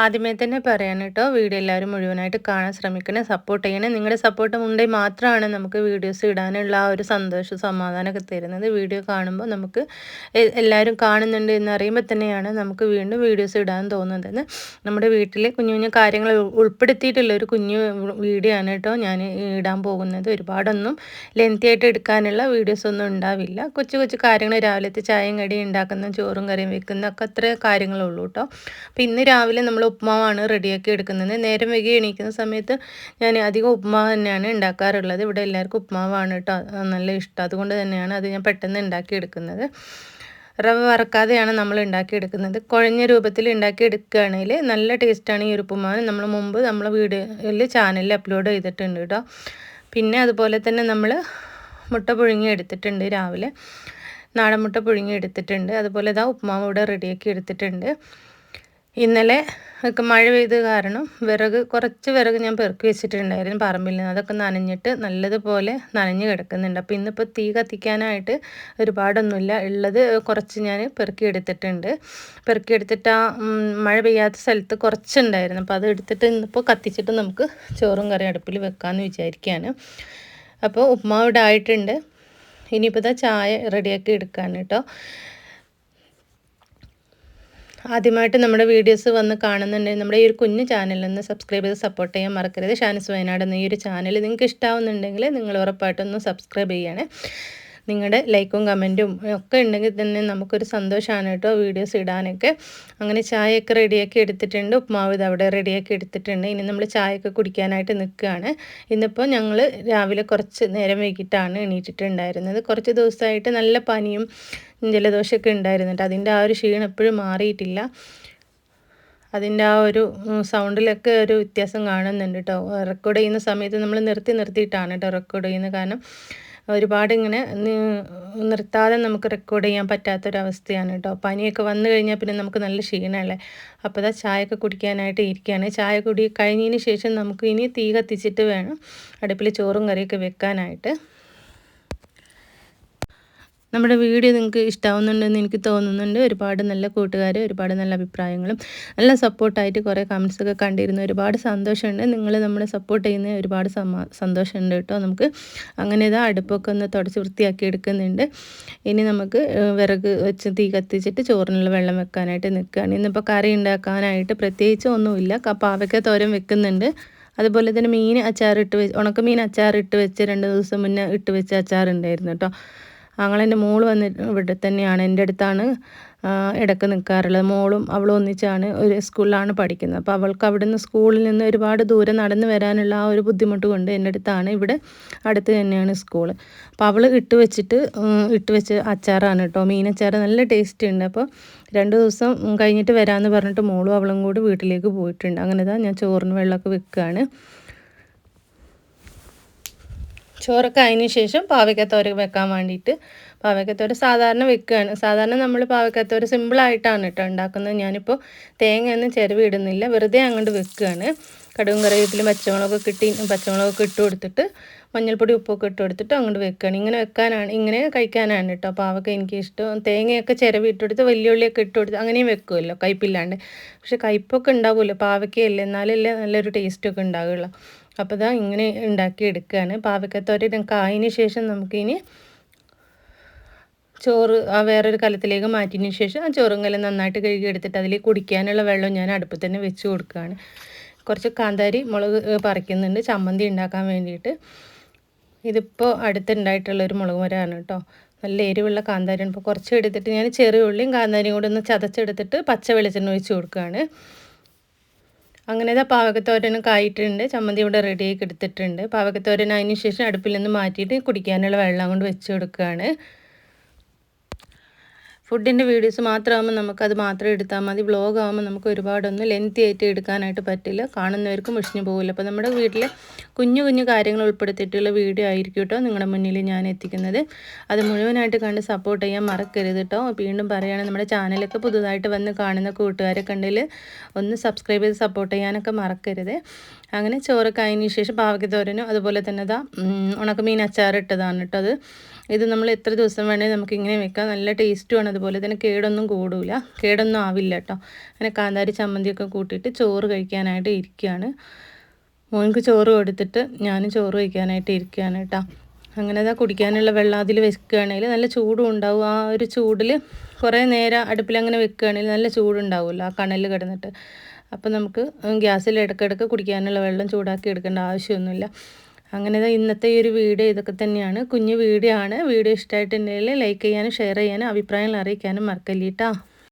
ആദ്യമേ തന്നെ പറയാൻ കേട്ടോ വീഡിയോ എല്ലാവരും മുഴുവനായിട്ട് കാണാൻ ശ്രമിക്കണേ സപ്പോർട്ട് ചെയ്യണേ. നിങ്ങളുടെ സപ്പോർട്ട് ഉണ്ടെങ്കിൽ മാത്രമാണ് നമുക്ക് വീഡിയോസ് ഇടാനുള്ള ആ ഒരു സന്തോഷം സമാധാനമൊക്കെ തരുന്നത്. വീഡിയോ കാണുമ്പോൾ നമുക്ക് എല്ലാവരും കാണുന്നുണ്ട് എന്നറിയുമ്പോൾ തന്നെയാണ് നമുക്ക് വീണ്ടും വീഡിയോസ് ഇടാൻ തോന്നുന്നത്. നമ്മുടെ വീട്ടിലെ കുഞ്ഞു കുഞ്ഞു കാര്യങ്ങൾ ഉൾപ്പെടുത്തിയിട്ടുള്ള ഒരു കുഞ്ഞു വീഡിയോ ആണ് കേട്ടോ ഞാൻ ഇടാൻ പോകുന്നത്. ഒരുപാടൊന്നും ലെങ്തി ആയിട്ട് എടുക്കാനുള്ള വീഡിയോസ് ഒന്നും ഉണ്ടാവില്ല. കൊച്ചു കൊച്ചു കാര്യങ്ങൾ രാവിലത്തെ ചായയും കടി ഉണ്ടാക്കുന്ന ചോറും കറിയും വെക്കുന്ന ഒക്കെ അത്ര കാര്യങ്ങളുള്ളൂ കേട്ടോ. അപ്പോൾ ഇന്ന് രാവിലെ നമ്മൾ ഉപ്മാവാണ് റെഡിയാക്കി എടുക്കുന്നത്. നേരം വൈകി എണീക്കുന്ന സമയത്ത് ഞാൻ അധികം ഉപ്മാവ് തന്നെയാണ് ഉണ്ടാക്കാറുള്ളത്. ഇവിടെ എല്ലാവർക്കും ഉപ്മാവാണ് കേട്ടോ നല്ല ഇഷ്ടം. അതുകൊണ്ട് തന്നെയാണ് അത് ഞാൻ പെട്ടെന്ന് ഉണ്ടാക്കി എടുക്കുന്നത്. റവ വറക്കാതെയാണ് നമ്മൾ ഉണ്ടാക്കിയെടുക്കുന്നത് കുഴഞ്ഞ രൂപത്തിൽ ഉണ്ടാക്കിയെടുക്കുകയാണെങ്കിൽ നല്ല ടേസ്റ്റാണ് ഈ ഉപ്പുമാവ് നമ്മൾ മുമ്പ് നമ്മൾ വീഡിയോയിൽ ചാനലിൽ അപ്ലോഡ് ചെയ്തിട്ടുണ്ട് കേട്ടോ പിന്നെ അതുപോലെ തന്നെ നമ്മൾ മുട്ട പുഴുങ്ങി എടുത്തിട്ടുണ്ട് രാവിലെ. നാടൻ മുട്ട പുഴുങ്ങി എടുത്തിട്ടുണ്ട്. അതുപോലെ ഇതാ ഉപ്പുമാവ് ഇവിടെ റെഡിയാക്കി എടുത്തിട്ടുണ്ട്. ഇന്നലെ ഒക്കെ മഴ പെയ്ത് കാരണം വിറക് കുറച്ച് വിറക് ഞാൻ പെറുക്കി വെച്ചിട്ടുണ്ടായിരുന്നു പറമ്പിൽ നിന്ന്. അതൊക്കെ നനഞ്ഞിട്ട് നല്ലതുപോലെ നനഞ്ഞ് കിടക്കുന്നുണ്ട്. അപ്പോൾ ഇന്നിപ്പോൾ തീ കത്തിക്കാനായിട്ട് ഒരുപാടൊന്നുമില്ല. ഉള്ളത് കുറച്ച് ഞാൻ പെറുക്കി എടുത്തിട്ടുണ്ട്. പെറുക്കി എടുത്തിട്ട് ആ മഴ പെയ്യാത്ത സ്ഥലത്ത് കുറച്ചുണ്ടായിരുന്നു. അപ്പോൾ അത് എടുത്തിട്ട് ഇന്നിപ്പോൾ കത്തിച്ചിട്ട് നമുക്ക് ചോറും കറി അടുപ്പിൽ വെക്കാമെന്ന് വിചാരിക്കുകയാണ് അപ്പോൾ ഉപ്മാവ് ആയിട്ടുണ്ട്. ഇനിയിപ്പോൾ ചായ റെഡിയാക്കി എടുക്കാണ് കേട്ടോ. ആദ്യമായിട്ട് നമ്മുടെ വീഡിയോസ് വന്ന് കാണുന്നുണ്ടെങ്കിൽ നമ്മുടെ ഈ ഒരു കുഞ്ഞു നിന്ന് സബ്സ്ക്രൈബ് ചെയ്ത് സപ്പോർട്ട് ചെയ്യാൻ മറക്കരുത്. ഷാനിസ് വയനാട് എന്ന ഈ ഒരു ചാനൽ നിങ്ങൾക്ക് ഇഷ്ടമാവുന്നുണ്ടെങ്കിൽ നിങ്ങൾ ഉറപ്പായിട്ടൊന്ന് സബ്സ്ക്രൈബ് ചെയ്യണേ. നിങ്ങളുടെ ലൈക്കും കമന്റും ഒക്കെ ഉണ്ടെങ്കിൽ തന്നെ നമുക്കൊരു സന്തോഷമാണ് കേട്ടോ വീഡിയോസ് ഇടാനൊക്കെ. അങ്ങനെ ചായയൊക്കെ റെഡിയാക്കി എടുത്തിട്ടുണ്ട്. ഉപ്മാവ് ഇത് അവിടെ റെഡിയാക്കി എടുത്തിട്ടുണ്ട്. ഇനി നമ്മൾ ചായയൊക്കെ കുടിക്കാനായിട്ട് നിൽക്കുകയാണ്. ഇന്നിപ്പോൾ ഞങ്ങൾ രാവിലെ കുറച്ച് നേരം വൈകിട്ടാണ് എണീറ്റിട്ടുണ്ടായിരുന്നത്. കുറച്ച് ദിവസമായിട്ട് നല്ല പനിയും ജലദോഷമൊക്കെ ഉണ്ടായിരുന്നിട്ട് അതിന്റെ ആ ഒരു ക്ഷീണം എപ്പോഴും മാറിയിട്ടില്ല. അതിന്റെ ആ ഒരു സൗണ്ടിലൊക്കെ ഒരു വ്യത്യാസം കാണുന്നുണ്ട് കേട്ടോ റെക്കോർഡ് ചെയ്യുന്ന സമയത്ത് നമ്മൾ നിർത്തി നിർത്തിയിട്ടാണ് കേട്ടോ റെക്കോർഡ് ചെയ്യുന്നത്. കാരണം ഒരുപാട് ഇങ്ങനെ നിർത്താതെ നമുക്ക് റെക്കോർഡ് ചെയ്യാൻ പറ്റാത്തൊരവസ്ഥയാണ് കേട്ടോ പനിയൊക്കെ വന്നു കഴിഞ്ഞാൽ പിന്നെ നമുക്ക് നല്ല ക്ഷീണമല്ലേ? അപ്പോൾ അതാ ചായയൊക്കെ കുടിക്കാനായിട്ട് ഇരിക്കുകയാണ്. ചായ കുടി കഴിഞ്ഞതിന് ശേഷം നമുക്ക് ഇനി തീ കത്തിച്ചിട്ട് വേണം അടുപ്പിൽ ചോറും കറിയൊക്കെ വെക്കാനായിട്ട്. നമ്മുടെ വീഡിയോ നിങ്ങൾക്ക് ഇഷ്ടമാവുന്നുണ്ടെന്ന് എനിക്ക് തോന്നുന്നുണ്ട്. ഒരുപാട് നല്ല കൂട്ടുകാർ ഒരുപാട് നല്ല അഭിപ്രായങ്ങളും നല്ല സപ്പോർട്ടായിട്ട് കുറേ കമൻസൊക്കെ കണ്ടിരുന്നു. ഒരുപാട് സന്തോഷമുണ്ട്. നിങ്ങൾ നമ്മളെ സപ്പോർട്ട് ചെയ്യുന്ന ഒരുപാട് സന്തോഷമുണ്ട് കേട്ടോ. നമുക്ക് അങ്ങനെ ഇതാ അടുപ്പൊക്കെ ഒന്ന് തുടച്ച് വൃത്തിയാക്കി എടുക്കുന്നുണ്ട്. ഇനി നമുക്ക് വിറക് വെച്ച് തീ കത്തിച്ചിട്ട് ചോറിനുള്ള വെള്ളം വെക്കാനായിട്ട് നിൽക്കുകയാണ്. ഇന്നിപ്പോൾ കറി ഉണ്ടാക്കാനായിട്ട് പ്രത്യേകിച്ച് ഒന്നുമില്ല. പാവയ്ക്ക തോരം വെക്കുന്നുണ്ട്. അതുപോലെ തന്നെ മീൻ അച്ചാറിട്ട് വെച്ച് ഉണക്കമീൻ അച്ചാറിട്ട് വെച്ച് രണ്ട് ദിവസം മുന്നേ ഇട്ട് വെച്ച അച്ചാറുണ്ടായിരുന്നു കേട്ടോ. ആങ്ങളെന്റെ മോൾ വന്ന് ഇവിടെ തന്നെയാണ്. എന്റെ അടുത്താണ് ഇടയ്ക്ക് നിൽക്കാറുള്ളത് മോളും അവളും ഒന്നിച്ചാണ് ഒരു സ്കൂളിലാണ് പഠിക്കുന്നത്. അപ്പോൾ അവൾക്ക് അവിടെ നിന്ന് സ്കൂളിൽ നിന്ന് ഒരുപാട് ദൂരം നടന്നു വരാനുള്ള ആ ഒരു ബുദ്ധിമുട്ട് കൊണ്ട് എന്റെ അടുത്താണ് ഇവിടെ അടുത്ത് തന്നെയാണ് സ്കൂൾ അപ്പോൾ അവൾ ഇട്ട് വെച്ചിട്ട് ഇട്ട് വെച്ച് അച്ചാറാണ് കേട്ടോ. മീനച്ചാറ് നല്ല ടേസ്റ്റ് ഉണ്ട്. അപ്പോൾ രണ്ട് ദിവസം കഴിഞ്ഞിട്ട് വരാമെന്ന് പറഞ്ഞിട്ട് മോളും അവളും കൂടി വീട്ടിലേക്ക് പോയിട്ടുണ്ട്. അങ്ങനെ ഞാൻ ചോറിന് വെള്ളമൊക്കെ വെക്കുകയാണ്. ചോറൊക്കെ അതിന് ശേഷം പാവയ്ക്കത്തോര വെക്കാൻ വേണ്ടിയിട്ട് പാവയ്ക്കത്തോര സാധാരണ വെക്കുകയാണ് സാധാരണ നമ്മൾ പാവയ്ക്കത്തോര സിമ്പിളായിട്ടാണ് കേട്ടോ ഉണ്ടാക്കുന്നത്. ഞാനിപ്പോൾ തേങ്ങയൊന്നും ചിരവി ഇടുന്നില്ല വെറുതെ അങ്ങോട്ട് വെക്കുകയാണ് കടുവും കറിവേപ്പിലും പച്ചമുളകൊക്കെ കിട്ടി പച്ചമുളകൊക്കെ ഇട്ട് കൊടുത്തിട്ട് മഞ്ഞൾപ്പൊടി ഉപ്പൊക്കെ ഇട്ട് കൊടുത്തിട്ട് അങ്ങോട്ട് വെക്കുകയാണ് ഇങ്ങനെ വെക്കാനാണ് ഇങ്ങനെ കഴിക്കാനാണ് കേട്ടോ പാവക്ക എനിക്ക് ഇഷ്ടം തേങ്ങയൊക്കെ ചിരവി ഇട്ട് കൊടുത്ത് വലിയുള്ളിയൊക്കെ ഇട്ട് കൊടുത്ത് അങ്ങനെയും വെക്കുമല്ലോ കയ്പില്ലാണ്ട്. പക്ഷെ കയ്പ്പൊക്കെ ഉണ്ടാവുമല്ലോ പാവയ്ക്കയല്ലേ? എന്നാലല്ലേ നല്ലൊരു ടേസ്റ്റൊക്കെ ഉണ്ടാവുകയുള്ളൂ അപ്പോൾ ഇതാ ഇങ്ങനെ ഉണ്ടാക്കി എടുക്കുകയാണ് പാവക്കത്തോരൻ കായതിന് ശേഷം നമുക്കിനി ചോറ് ആ വേറൊരു കലത്തിലേക്ക് മാറ്റിയതിന് ശേഷം ആ ചോറും കലം നന്നായിട്ട് കഴുകി എടുത്തിട്ട് അതിലേക്ക് കുടിക്കാനുള്ള വെള്ളം ഞാൻ അടുപ്പിൽ തന്നെ വെച്ച് കൊടുക്കുകയാണ് കുറച്ച് കാന്താരി മുളക് പറിക്കുന്നുണ്ട്. ചമ്മന്തി ഉണ്ടാക്കാൻ വേണ്ടിയിട്ട്. ഇതിപ്പോൾ അടുത്തുണ്ടായിട്ടുള്ളൊരു മുളക് മരമാണ് കേട്ടോ. നല്ല എരിവുള്ള കാന്താരിയാണ്. ഇപ്പോൾ കുറച്ച് എടുത്തിട്ട് ഞാൻ ചെറിയ ഉള്ളിയും കാന്താരിയും കൂടെ ഒന്ന് ചതച്ചെടുത്തിട്ട് പച്ച വെളിച്ചെണ്ണ ഒഴിച്ച് കൊടുക്കുകയാണ് അങ്ങനെ ഇതാ പാവകത്തോരനൊക്കെ ആയിട്ടുണ്ട് ചമ്മന്തി ഇവിടെ റെഡിയാക്കി എടുത്തിട്ടുണ്ട് പാവകത്തോരൻ അതിന് ശേഷം അടുപ്പിൽ നിന്ന് മാറ്റിയിട്ട് കുടിക്കാനുള്ള വെള്ളം കൊണ്ട് വെച്ച് കൊടുക്കുകയാണ് ഫുഡിന്റെ വീഡിയോസ് മാത്രമാകുമ്പോൾ നമുക്കത് മാത്രം എടുത്താൽ മതി. വ്ളോഗ് ആകുമ്പോൾ നമുക്ക് ഒരുപാടൊന്നും ലെങ്തി ആയിട്ട് എടുക്കാനായിട്ട് പറ്റില്ല. കാണുന്നവർക്കും വിഷഞ്ഞു പോകില്ല അപ്പോൾ നമ്മുടെ വീട്ടിലെ കുഞ്ഞു കുഞ്ഞു കാര്യങ്ങൾ ഉൾപ്പെടുത്തിയിട്ടുള്ള വീഡിയോ ആയിരിക്കും കേട്ടോ നിങ്ങളുടെ മുന്നിൽ ഞാൻ എത്തിക്കുന്നത്. അത് മുഴുവനായിട്ട് കണ്ട് സപ്പോർട്ട് ചെയ്യാൻ മറക്കരുത് കേട്ടോ വീണ്ടും പറയുകയാണെങ്കിൽ നമ്മുടെ ചാനലൊക്കെ പുതുതായിട്ട് വന്ന് കാണുന്ന കൂട്ടുകാരെ കണ്ടിൽ ഒന്ന് സബ്സ്ക്രൈബ് ചെയ്ത് സപ്പോർട്ട് ചെയ്യാനൊക്കെ മറക്കരുത്. അങ്ങനെ ചോറൊക്കെ അതിന് ശേഷം പാവയ്ക്കത്തോരനും അതുപോലെ തന്നെ ഇതാ ഉണക്കമീൻ അച്ചാറിട്ടതാണ് കേട്ടോ അത്. ഇത് നമ്മൾ എത്ര ദിവസം വേണമെങ്കിൽ നമുക്കിങ്ങനെ വെക്കാം. നല്ല ടേസ്റ്റുമാണ് അത് അതുപോലെ തന്നെ കേടൊന്നും കൂടില്ല കേടൊന്നും ആവില്ല കേട്ടോ അങ്ങനെ കാന്താരി ചമ്മന്തിയൊക്കെ കൂട്ടിയിട്ട് ചോറ് കഴിക്കാനായിട്ട് ഇരിക്കുകയാണ് മോൻക്ക് ചോറ് കൊടുത്തിട്ട് ഞാനും ചോറ് കഴിക്കാനായിട്ട് ഇരിക്കുകയാണ് കേട്ടോ അങ്ങനെ അതാ കുടിക്കാനുള്ള വെള്ളം അതിൽ വെക്കുകയാണെങ്കിൽ നല്ല ചൂടും ഉണ്ടാവും. ആ ഒരു ചൂടിൽ കുറേ നേരം അടുപ്പിൽ അങ്ങനെ വെക്കുകയാണെങ്കിൽ നല്ല ചൂടുണ്ടാവുമല്ലോ ആ കണലിൽ കിടന്നിട്ട്. അപ്പോൾ നമുക്ക് ഗ്യാസിൽ ഇടയ്ക്കിടയ്ക്ക് കുടിക്കാനുള്ള വെള്ളം ചൂടാക്കി എടുക്കേണ്ട ആവശ്യമൊന്നുമില്ല. അങ്ങനെ ഇന്നത്തെ ഈ ഒരു വീഡിയോ ഇതൊക്കെ തന്നെയാണ്. കുഞ്ഞു വീഡിയോ ആണ്. വീഡിയോ ഇഷ്ടമായിട്ടുണ്ടെങ്കിൽ ലൈക്ക് ചെയ്യാനും ഷെയർ ചെയ്യാനും അഭിപ്രായങ്ങൾ അറിയിക്കാനും മറക്കല്ലിട്ടാ.